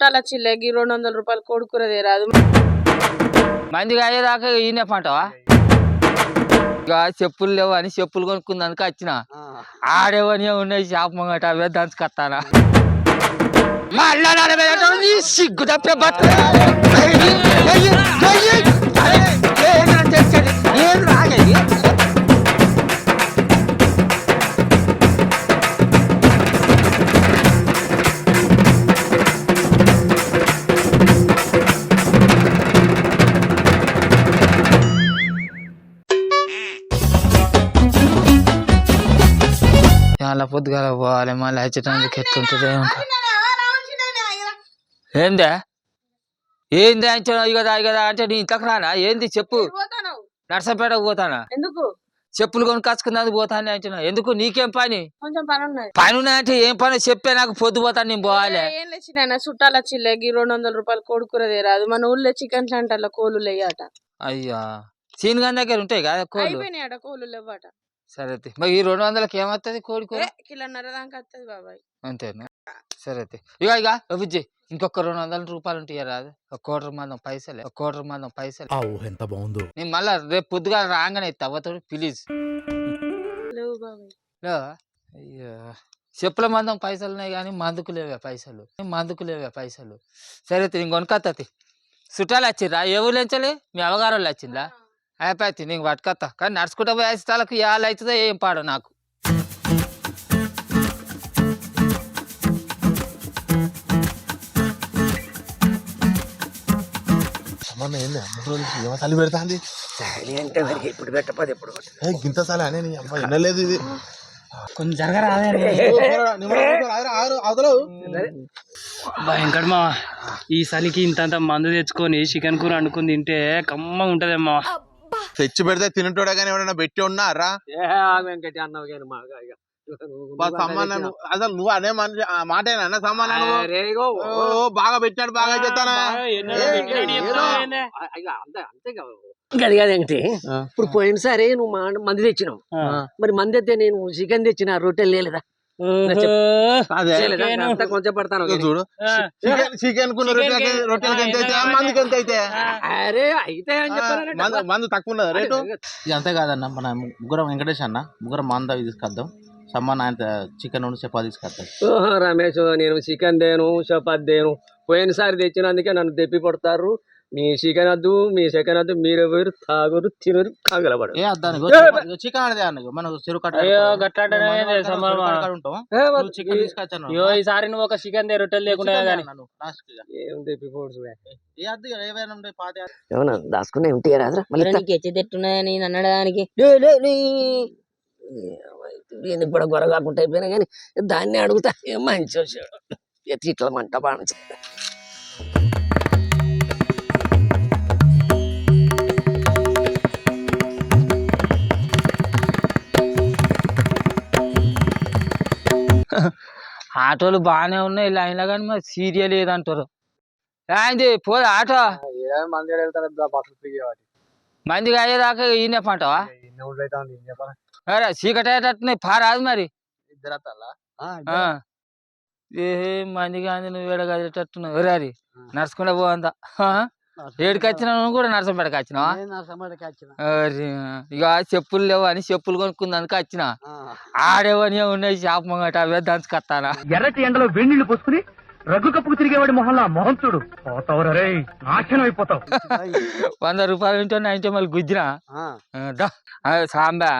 చుట్టాలు వచ్చిల్లే ఈ రెండు వందల రూపాయలు కొడుకుర రాదు మందిగా అయ్యేదాకా ఈయన పంటవా ఇక చెప్పులు లేవు అని చెప్పులు కొనుక్కుందానికి వచ్చిన ఆడేవని ఉన్నాయి షాప్ ముంగట అవే దంచుకొస్తానా సిగ్గు తప్పే బతుకు. చాలా పొద్దుగాల పోవాలి మళ్ళీ వచ్చేటానికి ఎట్లుంటుంది. ఏందే? ఏంది అంచనా కదా కదా అంటే నీ రానా? ఏంది చెప్పు? నర్సంపేటకు పోతానా? ఎందుకు? చెప్పులు కొనుక్కొచ్చుకున్నందుకు పోతాను అంటున్నా ఎందుకు? నీకేం పని? కొంచెం పని ఉన్నాయంటే ఏం పని? చెప్పే నాకు పొద్దు పోతాను నేను పోవాలి. ఏం లేచిన చుట్టాలు రెండు వందల రూపాయలు కొడుకుర రాదు మన ఊళ్ళో చికెన్ సెంటర్లో కోళ్ళు లేయట. అయ్యా. సీన్గాన్ దగ్గర ఉంటాయి కదా కోళ్ళు? కోళ్ళు లేవట సరే అయితే. మరి ఈ రెండు వందలకి ఏమవుతుంది కోడి కూర? ఏ, కిలోన్నర దాకా వస్తుంది బాబాయ్. అంతేనా? సరే అయితే. ఇక ఇక విజయ్ ఇంకొక రెండు వందల రూపాయలు ఉంటాయి రాదు? ఒక కోటర్ మందం పైసలే ఒక కోటర్ మందం పైసలే. ఎంత బాగుందో. నేను మళ్ళా రేపు పొద్దుగా రాగానే ఇస్తా. అవ్వతాడు ప్లీజ్. లేవు బాబాయ్. లో అయ్యో. చెప్పుల మందం పైసలు ఉన్నాయి కానీ మందుకు లేవే పైసలు. మందుకు లేవే పైసలు. సరే అయితే నేను కొనుక్కొత్త చుట్టాలు వచ్చిర్రా? ఏ ఊళ్ళు ఎంచలే మీ అవగారు వాళ్ళు వచ్చిందా అయిపోయి నీకు పట్టుకొత్తా కానీ నడుచుకుంటా పోయే స్థలకు ఏళ్ళు అవుతుందో ఏం పాడు నాకు. సమాన ఏంది అమ్మ ఏమో చలి పెడతాంది. అంటే మరి ఇప్పుడు పెట్టపది ఎప్పుడు ఏ గింత చలి అనే నీ అమ్మ వినలేదు ఇది. కొంచెం జరగరాదే ఈ చలికి ఇంతంత మందు తెచ్చుకొని చికెన్ కూర వండుకుని తింటే కమ్మ ఉంటదమ్మా. తెచ్చి పెడితే తినటోడే కానీ ఎవరైనా పెట్టి ఉన్నారా? వెంకటి అన్నావు కానీ మా ఇక. వాళ్ళ సమ్మాన నువ్వు- అసలు నువ్వు అనే మనిషి ఆ మాటేనా ఓ, బాగా పెట్టాడు బాగా చెప్తానా అంతే కదా. అది వెంకటి ఇప్పుడు పోయినసారి నువ్వు మంది తెచ్చినావు. మరి మంది అయితే నేను చికెన్ తెచ్చిన రొట్టెలు అదే? అంతా కొంచెం పడతాను ఇదిగో చూడు. చికెన్ రొట్టెలకి రొట్టెలకి ఎంత అయితే? మందికి ఎంత అయితే? అరే అయితే అని చెప్పారంటే మందు మందు తక్కువ ఉన్నదా రేటు? ఇది అంతే కాదన్న మన ముగ్గురం వెంకటేష్ అన్న ముగ్గురం మాందా తీసుకొద్దాం. సమ్మాన్ ఆయన చికెన్ ఉండి చపాతి తీసుకొద్దాం ఓహో, రమేష్ నేను చికెన్ దేను చపాతి దేను. పోయినసారి తెచ్చినందుకే నన్ను తెప్పి పడతారు. మీ చికెన్ వద్దు మీ చికెన్ వద్దు మీరు ఎవరు తాగురు తినరు కాగలబడు చికెన్ అయ్యో ఈసారి నువ్వు ఒక చికెన్ దే రొట్టెలు లేకుండా ఏమన్నా దాచుకునే ఉంటే రాదురా మళ్ళీ ఇస్తా. నీకు ఎచ్చెట్టున్నాయని నేను అనడానికి కూడా గొడవ కాకుండా అయిపోయినా కానీ దాన్ని అడుగుతా ఏం మంచి వచ్చాడు ఎత్తి ఇట్లా మంట బాగా ఆటోలు బాగానే ఉన్నాయి లైన్లో కానీ మరి సీరియల్ ఏదంటారు? ఏంది పోదు ఆటో. మందిగా అయ్యేదాకా ఈయన పంటవా? అరే చీకటి అయ్యేటట్టున్నాయి పారాదు మరి. ఏ మందిగా అంది నువ్వు ఏడగదేటట్టున్నావు ఎవరు అది నడుచుకుంటా పోందా ఏడికి వచ్చినా కూడా నర్సంపేటకి వచ్చినావా? ఇక చెప్పులు లేవు అని చెప్పులు కొనుక్కుందానికి వచ్చిన. ఆడేవని ఉన్నాయి షాప్ ముంగట అవే దంచుకొస్తానా ఎర్రటి ఎండలో వేణీళ్ళు పోసుకుని రగ్గు కప్పుకు తిరిగేవాడి మొహంలో మొహం చూడు. పోతావు రే నాశనం అయిపోతావు. వంద రూపాయలు ఉంటే అంటే మళ్ళీ గుజ్జినా? సాంబా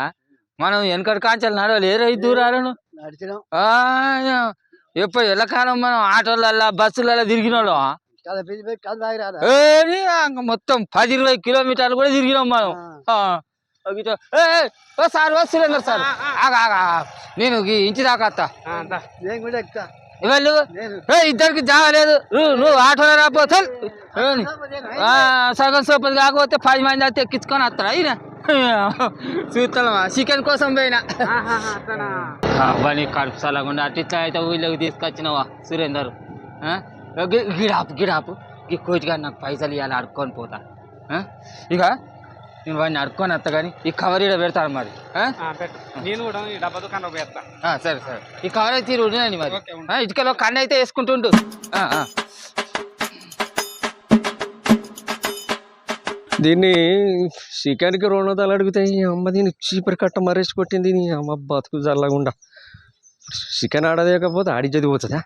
మనం వెనకటి కాంచాలి నడవాలి. ఏ రైతు దూరాలను? ఆ, ఎప్పుడు ఎల్లకాలం మనం ఆటోలల్లా బస్సులలో తిరిగిన వాళ్ళం మొత్తం పది ఇరవై కిలోమీటర్లు కూడా తిరిగినాం మనం. Sir Surender sir. ఆగా ఆగా నేను ఇంటి దాకా ఇద్దరికి జాగలేదు నువ్వు నువ్వు ఆటోలో రాపోతే సగం సోపది కాకపోతే పది మంది అయితే ఎక్కించుకొని వస్తారా? ఈయన? చూస్తామా చికెన్ కోసం పోయినా. అవ్వని కడుపు సలగుండా అటు ఇట్లా అయితే ఊళ్ళోకి తీసుకొచ్చినావా సురేందర్? గిడాపు గిడాపు ఈ కోచ్ గారు నాకు పైసలు ఇవ్వాలి అడుక్కొని పోతా ఇక నేను వాడిని అడుక్కొని వస్తా కానీ ఈ కవర్ ఇక్కడ పెడతాను మరి సరే సరే ఈ కవర్ అయితే ఉండేనండి మరి ఇటుకలో కన్ను అయితే వేసుకుంటుండు దీన్ని చికెన్కి రెండు వందలు అడుగుతాయి అమ్మ దీన్ని చీపరి కట్ట మరేసి కొట్టింది అమ్మ బతుకు చల్లగుండా చికెన్ ఆడదేయకపోతే ఆడి చదివిపోతుందా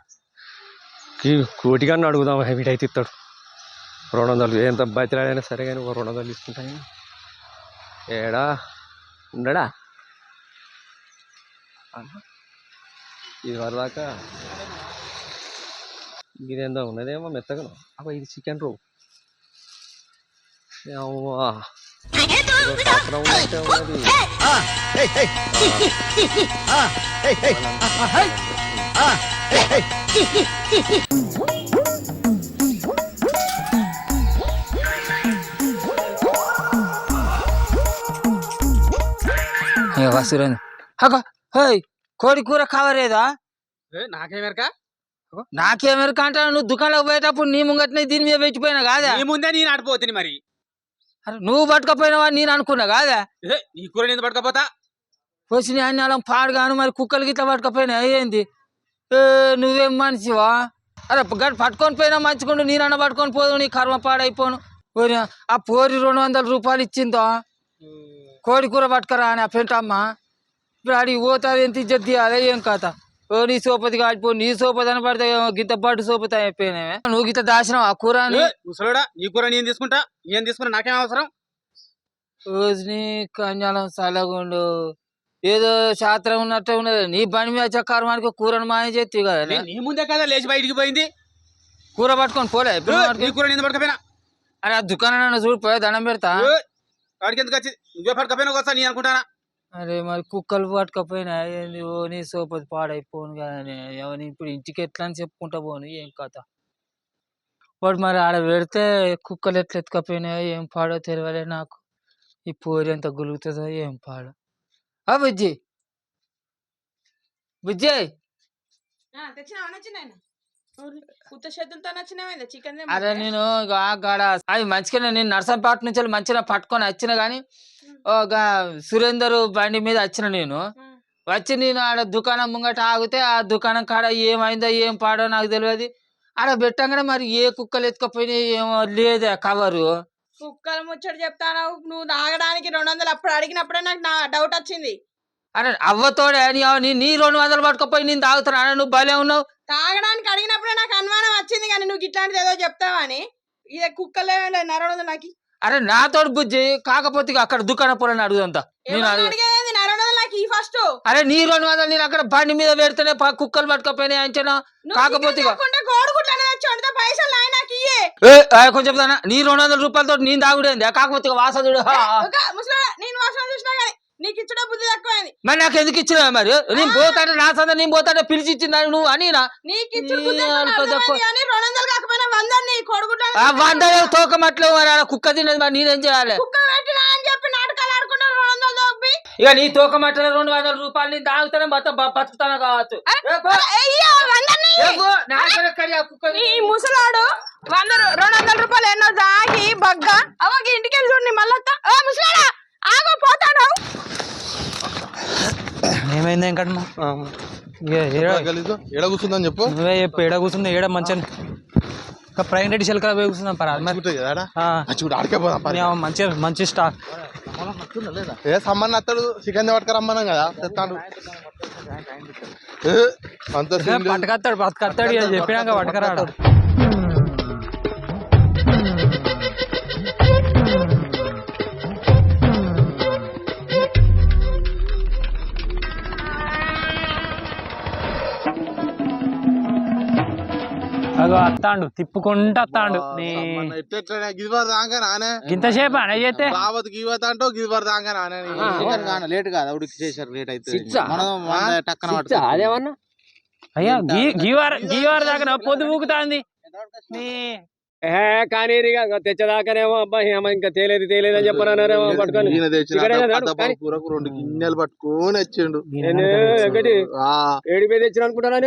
కోటిగాన్ని అడుగుదాం. వీడైతే ఇస్తాడు. రెండు వందలు. ఎంత బతిలాడైనా సరే కానీ ఒక రెండు వందలు తీసుకుంటాయి ఏడా? ఉండడా? ఇది వరదాకా ఇదేందో ఉన్నదేమో మెత్తగా. అబ్బా ఇది చికెన్ రో. వసురేంద్ర హేయ్ కోడి కూర కావరేదా నాకేమెరక నాకేమెరక అంటే నువ్వు దుకాణంలోకి పోయేటప్పుడు నీ ముంగట్నే దీని మీద పెట్టిపోయినా కాదా? నీ ముందే నేను ఆడిపోతుంది మరి. నువ్వు పట్టుకపోయినావా నేను అనుకున్నా కాదా? ఏ, ఈ కూర నేను పట్టుకపోతా? వచ్చిన అన్యాలం పాడుగాను మరి కుక్కలు గిట్ల పట్టుకపోయినా ఏంది? ఏ నువ్వేం మనిషివా? అరే గడ్ పట్టుకొని పోయినా మంచుకుంటూ నేనన్న పట్టుకొని పోదు నీ కర్మ పాడైపోను. ఆ పోరి రెండు వందల రూపాయలు ఇచ్చిందో? కోడి కూర పట్టుకరా అని ఆ పెంటమ్మ. ఇప్పుడు అడిగి పోతుంది ఎంత ఇజ్జత్ తీయాలి? ఏం కథ? ఓ నీ సోపతి కాడిపో నీ సోపతి అని పడితే ఏమో గిత్త పట్టు సోపతి అయిపోయినావే నువ్వు గిత్త దాచినావు ఆ కూర ముసలోడా నీ కూర నేను తీసుకుంటా నేను తీసుకున్నా నాకేం అవసరం? రోజుని కంజాలం సలగుండు. ఏదో శాస్త్రం ఉన్నట్టే ఉన్నది. నీ బండి మీద చక్కారమానికి కూరను మాయ చేతి కదా నీ- నీ ముందే కదా లేచి బయటికి పోయింది. కూర పట్టుకొని పోలే నీ కూర నేను పట్టుకపోయినా? అరే ఆ దుకాణం చూడిపోయా దండం పెడతా. వాడికి ఎందుకు వచ్చి నువ్వే పట్టుకపోయినా వస్తా నేను అనుకుంటానా? అరే మరి కుక్కలు పట్టుకపోయినా ఏంది ఓ నీ సోపతి పాడైపోను కదా ఎవరిని ఇప్పుడు ఇంటికి ఎట్లా అని చెప్పుకుంటా పోను ఏం కథ. వాడు మరి ఆడ పెడితే కుక్కలు ఎట్లా ఎత్తుకపోయినాయో ఏం పాడో తెలియలే నాకు. ఈ పోరి ఎంత గులుగుతుందో ఏం పాడో. ఆ బుజ్జి! బుజ్జి! అరే నేను గాడ అది మంచిగానే నేను నర్సంపేట నుంచి మంచిగా పట్టుకొని వచ్చిన కానీ ఒక సురేందర్ బండి మీద వచ్చిన నేను. వచ్చి నేను ఆడ దుకాణం ముంగట ఆగితే ఆ దుకాణం కాడ ఏమైందో ఏం పాడో నాకు తెలియదు ఆడ పెట్టంగానే మరి ఏ కుక్కలు ఎత్తుకపోయినాయి ఏమో లేదే కవరు. కుక్కల ముచ్చట చెప్తాను నువ్వు తాగడానికి రెండు వందలు అప్పుడు అడిగినప్పుడే నాకు నా డౌట్ వచ్చింది. అరే అవ్వతోడే నీ నీ- నీ రెండు వందలు పట్టుకపోయి నేను తాగుతాను అన్న నువ్వు భలే ఉన్నావు. తాగడానికి అడిగినప్పుడే నాకు అనుమానం వచ్చింది కానీ నువ్వు ఇట్లాంటిది ఏదో చెప్తావని ఇదే కుక్కలే నర వందలు నాకు అరే నాతోటి బుజ్జి కాకపోతే అక్కడ దుకాణ పొలని అడుగుదంతా అరే నీ రెండు వందలు నేను అక్కడ బండి మీద పెడితేనే కుక్కలు పట్టుకపోయినాయి అంచనా? కాకపోతే కొంచెం చెప్తానా? నీ రెండు వందల రూపాయలతో నేను తాగుడేంది? కాకపోతే వాసన చూడు మరి నాకు ఎందుకు ఇచ్చినావు మరి? నేను పోతానే నా సంద నేను పోతానే పిలిచి ఇచ్చిందా నువ్వు అని వందలు వందని కోడిగుడ్లు ఆ వంద తోకమట్లు కుక్క తిన్నది మరి నేనేం చేయాలి? కుక్క పెట్టినా అని చెప్పి నాటకాలు ఆడుకుంటారు రెండు వందలు దొబ్బి ఇక నీ తోకమట్ల రెండు వందల రూపాయలు నేను తాగుతానే మొత్తం బ- బతుకుతాను కావచ్చు. ఏ, పో. అయ్యో వందని ఏ, పో. నాకెక్కడ కడి ఆ కుక్క ఈ ముసలాడు వంద రెండు వందల రూపాయలు ఎన్నో దాగి బగ్గ. అవకి ఇంటికి వెళ్ళి చూడండి మళ్ళా ఓ ముసలాడా ఆగో పోతాడు. ఏమైంది వెంకటమ్మ? ఎడ కూర్చుందని చెప్పు. నువ్వే చెప్పు ఏడ కూర్చుంది? ఏడ మంచిగా షెల్కర పోయి కూర్చుందాం పరా. నీ మంచి మంచి స్టాక్ ఏ సమ్మన్న అత్తడు చికెన్ పట్టుకురమ్మన్నాం కదా తెస్తాడు. పట్టుకత్తాడు పట్టుకత్తాడు చెప్పినాక పట్టుకరాడు. అగో అత్తాండు తిప్పుకుంటూ అత్తాండు. ఇంతసేపు అనే చేస్తే? బావత్ గివత అంటూ నానే కాను లేట్ కాదు ఉడికి చేశారు లేట్ అయితే? మనం టక్కన. అదేమన్నా అయ్యా గీవార గీవార దాకా పొద్దు ఊగుతాంది. నీ ఏ కానీ ఇక తెచ్చదాకానేమో అబ్బా ఏమో ఇంకా తేలేదు తేలేదు అని చెప్పనన్నారేమో పట్టుకొని. రెండు గిన్నెలు పట్టుకొని వచ్చిండు. నేను ఎక్కడి ఆ, ఏడు పోయి తెచ్చిన? అనుకుంటానా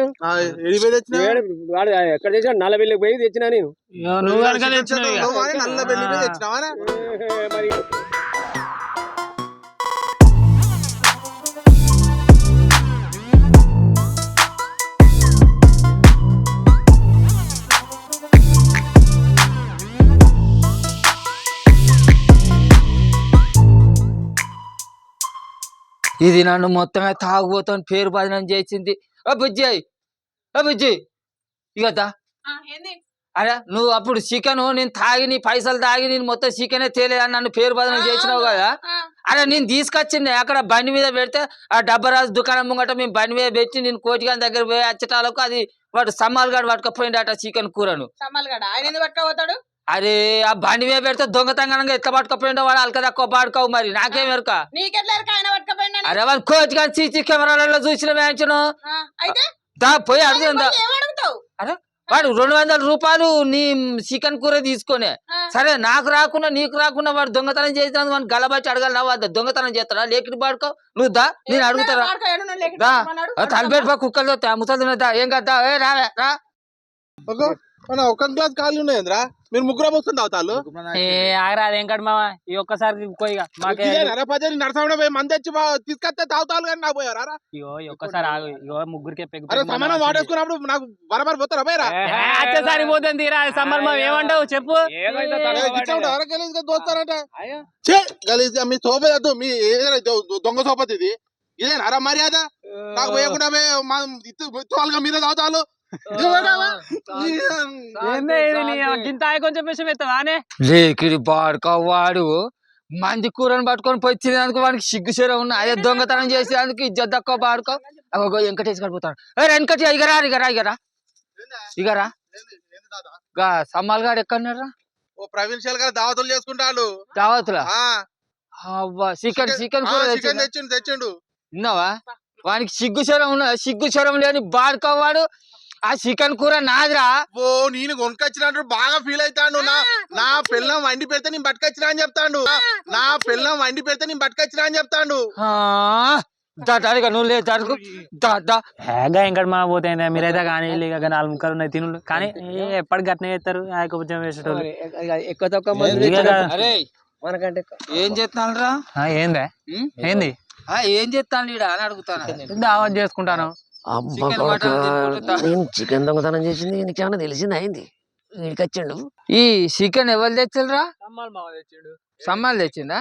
వాడు ఎక్కడ తెచ్చిన నల్లబెల్లికి పోయి తెచ్చినా నేను. నువ్వు తెచ్చినావు ఇక. నువ్వు అని నల్ల బెల్లి మీద తెచ్చినావా ఏ, మరి ఇది నన్ను మొత్తమే తాగుబోతాను పేరు బదనం చేసింది. ఓ బుజ్జి ఓ బుజ్జి ఏంది? అరే నువ్వు అప్పుడు చికెన్ నేను తాగి నీ పైసలు తాగి నేను మొత్తం చికెనే తేలేదని నన్ను పేరు బదనం చేసినావు కదా. అరే నేను తీసుకొచ్చింది అక్కడ బండి మీద పెడితే ఆ డబ్బరాజు దుకాణం ముంగట మేము బండి మీద పెట్టి నేను కోటిగాని దగ్గర పోయి వచ్చేటాలకు అది వాడు సమ్మాల్ గాడు పట్టుకపోయిండట చికెన్ కూరను. సమ్మల్గడ ఆయన పట్టుకోపోతాడు? అరే ఆ బండి మీద పెడితే దొంగతనంగా ఎట్లా పట్టుకపోయిండో వాడు అలక తక్కువ పాడుకోవు మరి. నాకేం ఎరక? అరే వాళ్ళు కోటిగాని సీసీ కెమెరాలలో చూసిన వేయించను ఆ, అయితే? దా పోయి అడుగుందా పోయి ఏం అడుగుతావు? వాడు రెండు వందల రూపాయలు నీ చికెన్ కూర తీసుకొని. సరే నాకు రాకుండా నీకు రాకుండా వాడు దొంగతనం చేసినందుకు వాడిని గలబట్టి అడగాలి. వద్ద దొంగతనం చేస్తాడా? లేకిటి పాడుకో. నువ్వు దా నేను అడుగుతారా దా. పా కుక్కలు వస్తాయి ముసలి దా. ఏం కదా ఏ రావే రా. మన ఒక గ్లాస్ ఖాళీ ఉన్నాయంద్రా మీరు ముగ్గురు వస్తుంది అవుతాలు ఏ ఆగరా వెంకట మామ. ఈ ఒక్కసారి మాకే నరపజరి పోయి మంది వచ్చి బా- తీసుకొస్తే తాగుతాలు కానీ నాకు పోయారా ఇగో ఈ ఒక్కసారి ఆగు. ఇగో ముగ్గురికే పెగ్గు అరే పెగ్గు సమానం మందం. వాడేసుకున్నప్పుడు నాకు బరబర్ పోతారా? పోయారా. ఏ, వచ్చేసారి పోతుంది తీరా మామ. ఏమంటావు? చెప్పు. దోస్తారంటే. చే గలీజ్ మీ సోపదు మీ ఏదైనా దొంగ సోపతి ఇది ఇదేనా మర్యాద? నాకు పోయకుండా పోయి మా ఇత్తు- తోలుగా మీరే తాగుతాలు కొంచెం విషయం ఎత్తావానే లేకిడి బాడుకో వాడు మంది కూరని పట్టుకొని పోయి తినేందుకు వాడికి సిగ్గు సేర ఉన్న. అదే దొంగతనం చేసేందుకు ఇజ్జత్ తక్కువ బాడుకో అగో వెంకటేష్ గడిపోతాడు ఏ వెంకట ఇగరా ఇగరా ఇగరా. ఇగరా. గా సమ్మాల్ గాడు ఎక్కడున్నారా? ఓ ప్రవీణ్ గారు దావతులు చేసుకుంటాడు. దావతులా? ఆ, అవ్వా చికెన్ చికెన్ కూర తెచ్చిండా? తెచ్చిండు విన్నావా వానికి సిగ్గు స్వరం ఉన్న సిగ్గు స్వరం లేని బాడుకోవాడు. ఆ చికెన్ కూర నాదిరా. ఓ నేను కొనుకొచ్చినట్టు బాగా ఫీల్ అవుతాడు. నా నా పిల్లం వండి పెడితే నేను పట్టుకొచ్చినా అని చెప్తాడు. నా పిల్లం వండి పెడితే నేను పట్టుకొచ్చినా అని చెప్తాడు. ఆ, నువ్వు లేదు పోతే మీరైతే కానీ ఇక నాలుగు ముక్కలు ఉన్నాయి తిను. కానీ ఏ, ఎప్పటికి గట్నే చేస్తారు? ఆయక కొంచెం వేసేటోళ్ళు ఎక్కువ తక్కువ ఏం చేస్తానురా ఆ, ఏందే? ఏంది? ఆ ఏం చేస్తాను అని అడుగుతాను. దావత్ చేసుకుంటాను. తినుకుంటా. నేను చికెన్ దొంగతనం చేసింది నీకు ఏమైనా తెలిసింది అయింది వీడికి వచ్చిండు ఈ చికెన్ ఎవరు తెచ్చిరా తెచ్చిండు. సమ్మాలు తెచ్చిందా?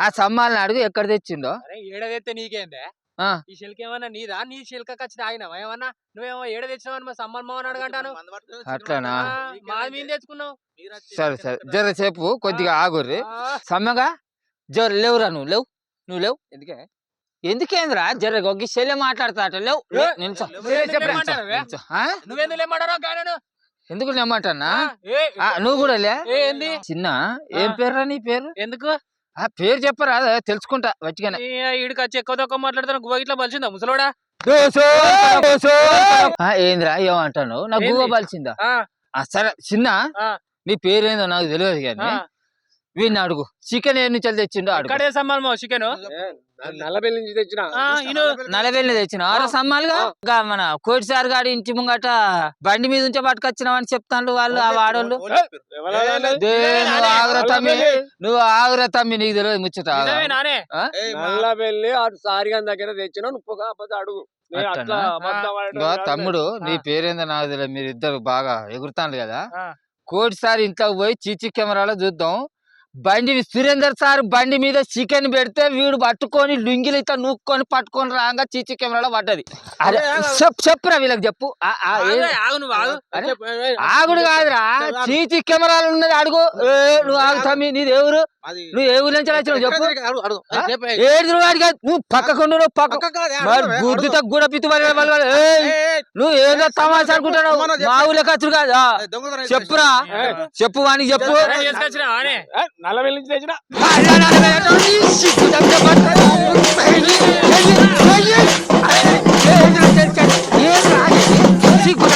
ఆ సమ్మాలని అడుగు ఎక్కడ తెచ్చిండో. అరే ఏడదైతే నీకేందే? ఆ. ఈ శిల్క ఏమన్నా నీదా? నీ శిల్క వచ్చి తాగినావా ఏమన్నా? నువ్వేమో ఏడ తెచ్చినావని మా సమ్మల్ మావని అడగంటాను. అట్లనా? మాది మేము తెచ్చుకున్నావు సరే సరే జర సేపు కొద్దిగా ఆగుర్రి సమ్మగా? జర లేవురా నువ్వు లేవు. నువ్వు లేవు? ఎందుకే? ఎందుకేంద్రా? జర ఒగ్గి చెల్లె మాట్లాడతా అట లేవు నిల్చో. నువ్వెందుకు ఎందుకు ఆ, నువ్వు కూడా లే. చిన్న ఏం పేరురా నీ పేరు? ఎందుకు? ఆ పేరు చెప్పరా తెలుసుకుంటా వచ్చిగానే ఈడికి వచ్చి ఎక్కువ తక్కువ మాట్లాడతాను గువ్వ ఇట్లా బలిసిందా ముసలోడా? ఏందిరా ఏమంటాను నా గువ్వ ఆ, సరే చిన్న ఆ. నీ పేరేందో నాకు తెలియదు కానీ. వీడిని అడుగు. చికెన్ ఏ నుంచి తెచ్చిండో అడుగు. ఇక్కడే చికెన్? నల్లబెల్లి నుంచి తెచ్చిన. ఇను. నలభైలు తెచ్చిన. ఆరో సమ్మాలుగా? గా మన కోటి సార్ గాడి ఇంటి ముంగట బండి మీద ఉంచే పట్టుకొచ్చినావని చెప్తాను వాళ్ళు ఆ వాడోళ్ళు. దే, నువ్వు ఆగురా తమ్మి నువ్వు ఆగురా తమ్మి నీకు తెలియదు ముచ్చట? నల్లబెల్లి అటు దగ్గర తెచ్చిన నువ్వు కాకపోతే అడుగు. తమ్ముడు నీ. పేరేందో నాకు తెలియదు మీరు ఇద్దరు బాగా ఎగురుతాను కదా. కోటి సార్ ఇంట్లోకి పోయి చీచి కెమెరాలో చూద్దాం. బండి సురేందర్ సార్ బండి మీద చికెన్ పెడితే వీడు పట్టుకొని లుంగిలు ఇట్లా నూక్కొని పట్టుకొని రాగా చీచి కెమెరాలో పడ్డది. అరే చెప్ చెప్పురా వీళ్ళకి చెప్పు. ఆగుడు కాదురా. చీచి కెమెరాలు ఉన్నది అడుగు. ఏ, నువ్వు ఆగు తమ్మి నీది ఎవరు? నువ్వు ఏ ఊరి నుంచి వచ్చినావు చెప్పు? ఏడు నువ్వు అడిగా నువ్వు పక్కకుండా నువ్వు పక్క మరి గుద్దుతో గుడ పిత్తు పడే వాళ్ళు వాళ్ళు, ఏయ్, నువ్వు ఏదో తమాషా అనుకుంటున్నావు? మా ఊళ్ళో ఖర్చు కాదు. చెప్పురా. చెప్పు వానికి చెప్పు. నలభై నుంచి తెచ్చిన సిగ్గు